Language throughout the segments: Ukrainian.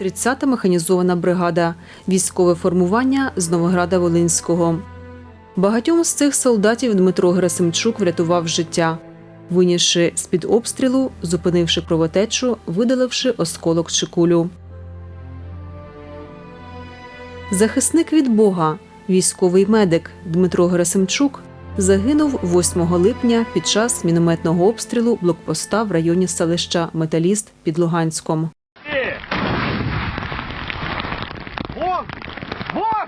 30-та механізована бригада, військове формування з Новограда Волинського. Багатьом з цих солдатів Дмитро Герасимчук врятував життя, винісши з-під обстрілу, зупинивши кровотечу, видаливши осколок чи кулю. Захисник від Бога, військовий медик Дмитро Герасимчук загинув 8 липня під час мінометного обстрілу блокпоста в районі селища Металіст під Луганськом. Вон! Вон!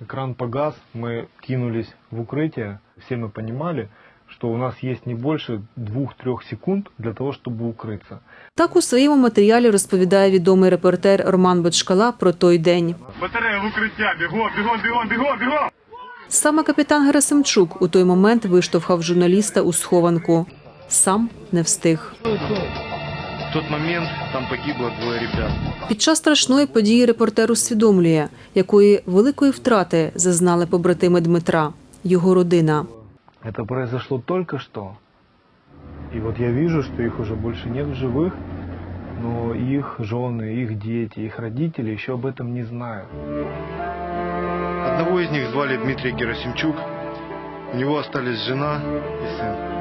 Экран погас, мы кинулись в укрытие. Все мы понимали, что у нас есть не больше двух-трех секунд для того, чтобы укрыться. Так у своєму матеріалі розповідає відомий репортер Роман Бочкала про той день. Батарея в укриття, бігом, бігом, бігом, бігом, бігом! Саме капітан Герасимчук у той момент виштовхав журналіста у схованку. Сам не встиг. В тот момент там погибло двое ребят. Під час страшної події репортер усвідомлює, якої великої втрати зазнали побратими Дмитра, його родина. Это произошло только что. И вот я вижу, что их уже больше нет в живых, но их жены, их дети, их родители еще об этом не знают. Одного из них звали Дмитрий Герасимчук. У него остались жена и сын.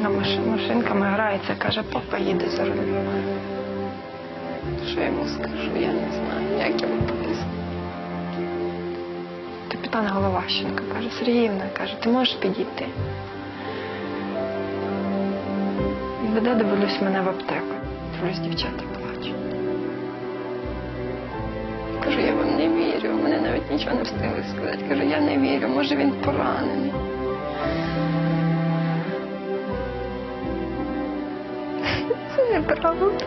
На машинками грається, каже, папа їде за рулем. Що я йому скажу, я не знаю, як йому пояснити. Капітан Головащенко каже, Сергіївна, каже, ти можеш підійти? Веде, дивлюсь мене в аптеку. Дивлюсь, дівчата плачуть. Кажу, я вам не вірю, мене навіть нічого не встигли сказати. Кажу, я не вірю, може він поранений. Це неправда.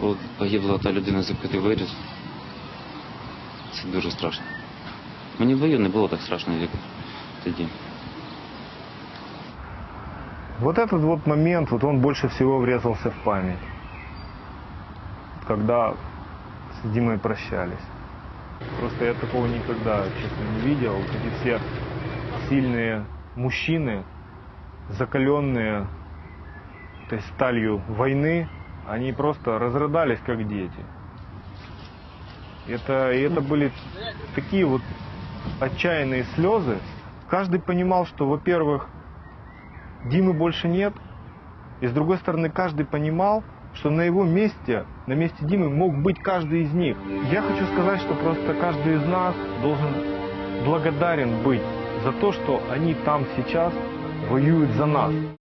Коли погибла та людина, за яку ти виріс, це дуже страшно. Мені в бою не було так страшно, як тоді. Вот этот вот момент, вот он больше всего врезался в память. Когда с Димой прощались. Просто я такого никогда, честно, не видел. Вот эти все сильные мужчины, закаленные этой сталью войны, они просто разрыдались, как дети. Это, и это были такие вот отчаянные слезы. Каждый понимал, что, во-первых, Димы больше нет. И с другой стороны, каждый понимал, что на его месте, на месте Димы мог быть каждый из них. Я хочу сказать, что просто каждый из нас должен благодарен быть за то, что они там сейчас воюют за нас.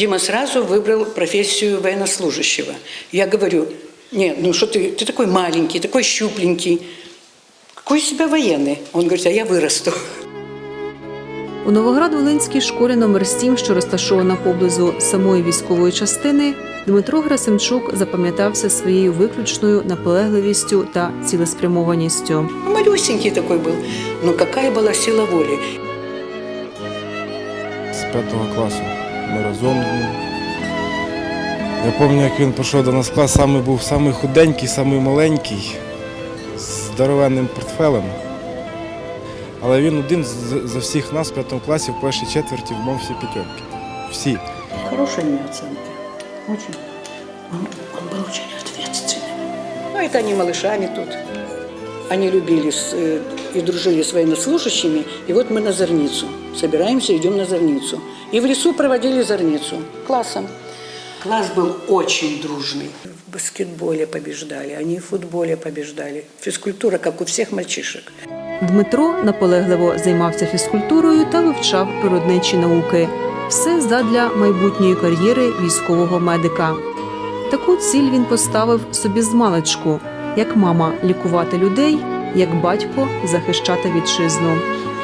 Дима сразу выбрал профессию военнослужащего. Я говорю, нет, ну что ты, ты такой маленький, такой щупленький. Какой из себя военный? Он говорит, а я вырасту. У Новоград-Волинській школі номер 7, що розташована поблизу самої військової частини, Дмитро Грасимчук запам'ятався своєю виключною наполегливістю та цілеспрямованістю. Малюсенький такой был. Но какая была сила воли. з п'ятого класу. Ми разом. з ним. Я пам'ятаю, як він прийшов до нас в клас, саме був самий худенький, самий маленький, з здоровенним портфелем. Але він один з- за всіх нас в п'ятому класі в першій четверті мав всі п'ятерки. Всі. Хорошие у него оценки. Очень. Он, он был очень ответственным. Ну, это они малышами тут. Они любили с, э, и дружили с военнослужащими. И вот мы на Зорницу. Собираемся, идем на Зорницу. И в лесу проводили Зорницу. Классом. Класс был очень дружный. В баскетболе побеждали, они в футболе побеждали. Физкультура, как у всех мальчишек. Дмитро наполегливо займався фізкультурою та вивчав природничі науки. Все задля майбутньої кар'єри військового медика. Таку ціль він поставив собі з маличку, як мама лікувати людей, як батько захищати вітчизну.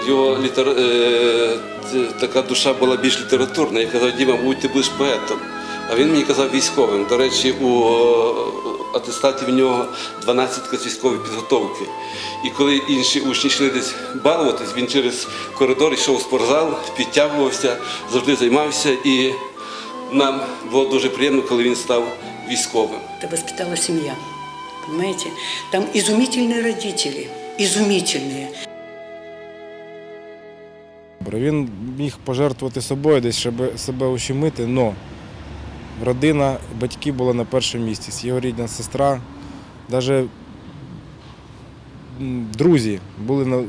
Його літер... е, така душа була більш літературна. Я казав, Діма, будь ти будеш поетом. А він мені казав військовим. До речі, у атестаті в нього 12 військової підготовки. І коли інші учні йшли десь балуватись, він через коридор йшов у спортзал, підтягувався, завжди займався. І нам було дуже приємно, коли він став військовим. Это воспитала семья. Понимаете? Там изумительные родители. Изумительные. Він міг пожертвувати собою, десь щоб себе ущемити, але родина, батьки були на першому місці. Його рідна сестра, навіть друзі були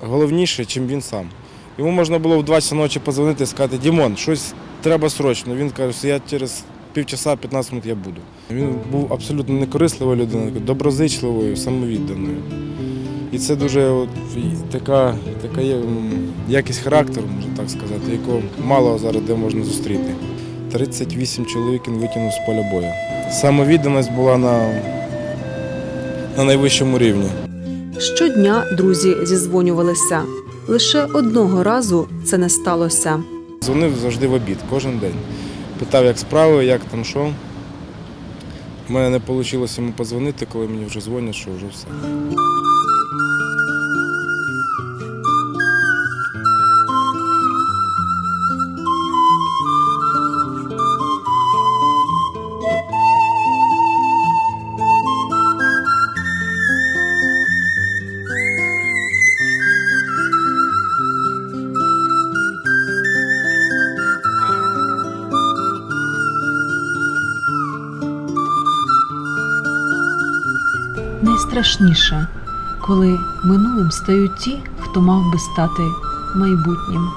головніше, ніж він сам. Йому можна було в 2 часа ночі позвонити і сказати, Дімон, щось треба срочно. Він каже, що я через півчаса, 15 минут я буду. Він був абсолютно некорисливою людиною, доброзичливою, самовідданою. І це дуже от, така, така є, якість характеру, можна так сказати, якого мало зараз де можна зустріти. 38 чоловік він витягнув з поля бою. Самовідданість була на, на найвищому рівні. Щодня друзі зізвонювалися. Лише одного разу це не сталося. Дзвонив завжди в обід, кожен день. Питав, як справи, як там що. У мене не вийшло йому подзвонити, коли мені вже дзвонять, що вже все. Найстрашніше, коли минулим стають ті, хто мав би стати майбутнім.